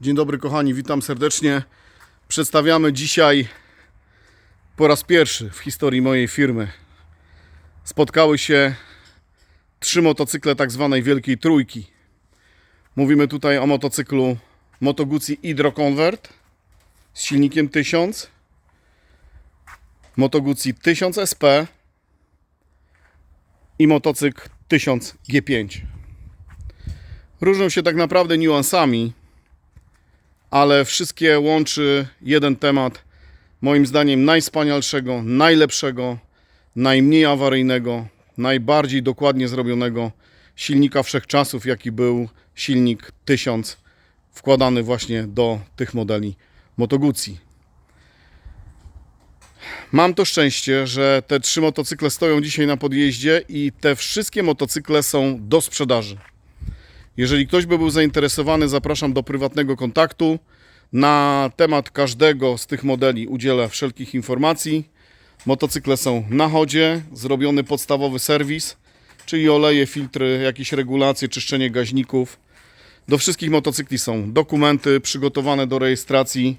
Dzień dobry kochani, witam serdecznie. Przedstawiamy dzisiaj po raz pierwszy w historii mojej firmy. Spotkały się trzy motocykle tak zwanej Wielkiej Trójki. Mówimy tutaj o motocyklu Moto Guzzi Hydro Convert z silnikiem 1000, Moto Guzzi 1000 SP i motocykl 1000 G5. Różnią się tak naprawdę niuansami, ale wszystkie łączy jeden temat, moim zdaniem najspanialszego, najlepszego, najmniej awaryjnego, najbardziej dokładnie zrobionego silnika wszechczasów, jaki był silnik 1000 wkładany właśnie do tych modeli Moto. Mam to szczęście, że te trzy motocykle stoją dzisiaj na podjeździe i te wszystkie motocykle są do sprzedaży. Jeżeli ktoś by był zainteresowany, zapraszam do prywatnego kontaktu. Na temat każdego z tych modeli udzielę wszelkich informacji. Motocykle są na chodzie, zrobiony podstawowy serwis, czyli oleje, filtry, jakieś regulacje, czyszczenie gaźników. Do wszystkich motocykli są dokumenty przygotowane do rejestracji,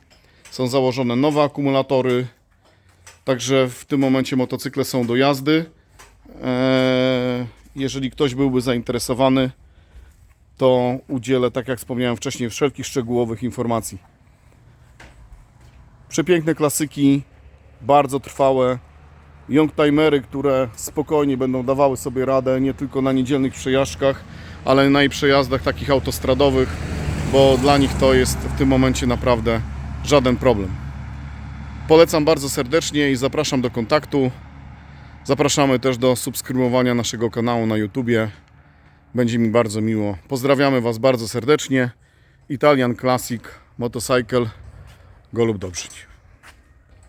są założone nowe akumulatory, także w tym momencie motocykle są do jazdy. Eee, Jeżeli ktoś byłby zainteresowany, to udzielę, tak jak wspomniałem wcześniej, wszelkich szczegółowych informacji. Przepiękne klasyki, bardzo trwałe, youngtimery, które spokojnie będą dawały sobie radę nie tylko na niedzielnych przejażdżkach, ale na i przejazdach takich autostradowych, bo dla nich to jest w tym momencie naprawdę żaden problem. Polecam bardzo serdecznie i zapraszam do kontaktu. Zapraszamy też do subskrybowania naszego kanału na YouTubie. Będzie mi bardzo miło. Pozdrawiamy Was bardzo serdecznie. Italian Classic Motorcycle Golub Dobrzyń.